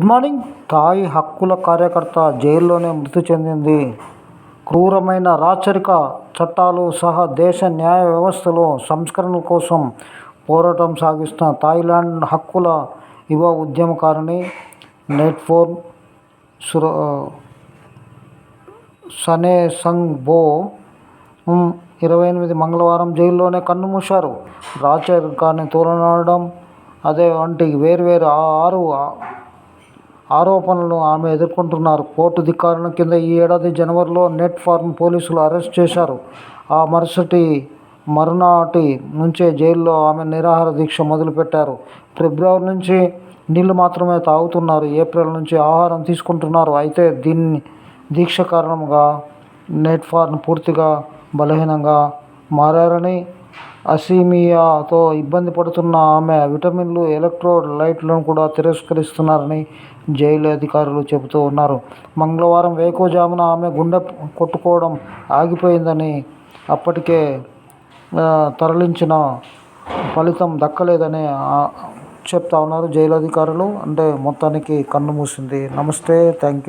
Good morning. తాయి హక్కుల కార్యకర్త జైల్లోనే మృతి చెందింది. క్రూరమైన రాచరిక చట్టాలు సహా దేశ న్యాయ వ్యవస్థలో సంస్కరణల కోసం పోరాటం సాగిస్తున్న థాయిలాండ్ హక్కుల యువ ఉద్యమకారిణి నెట్ఫోర్ సుర బో ఇరవై ఎనిమిది మంగళవారం జైల్లోనే కన్నుమూశారు. రాచరికాన్ని తోలనాడడం అదే వంటి వేర్వేరు ఆరు ఆరోపణలను ఆమె ఎదుర్కొంటున్నారు. కోర్టు ధిక్కారణ కింద ఈ ఏడాది జనవరిలో నెట్ ఫార్మ్ పోలీసులు అరెస్ట్ చేశారు. ఆ మరుసటి మరునాటి నుంచే జైల్లో ఆమె నిరాహార దీక్ష మొదలుపెట్టారు. ఫిబ్రవరి నుంచి నీళ్ళు మాత్రమే తాగుతున్నారు. ఏప్రిల్ నుంచి ఆహారం తీసుకుంటున్నారు. అయితే దీన్ని దీక్ష కారణంగా నెట్ ఫార్మ్ పూర్తిగా బలహీనంగా మారారని అసీమియాతో ఇబ్బంది పడుతున్న ఆమె విటమిన్లు ఎలక్ట్రోలైట్లను కూడా తిరస్కరిస్తున్నారని జైలు అధికారులు చెబుతూ ఉన్నారు. మంగళవారం వేకోజామున ఆమె గుండె కొట్టుకోవడం ఆగిపోయిందని అప్పటికే తరలించిన ఫలితం దక్కలేదని చెప్తా ఉన్నారు జైలు అధికారులు. అంటే మొత్తానికి కన్ను మూసింది. నమస్తే థ్యాంక్ యూ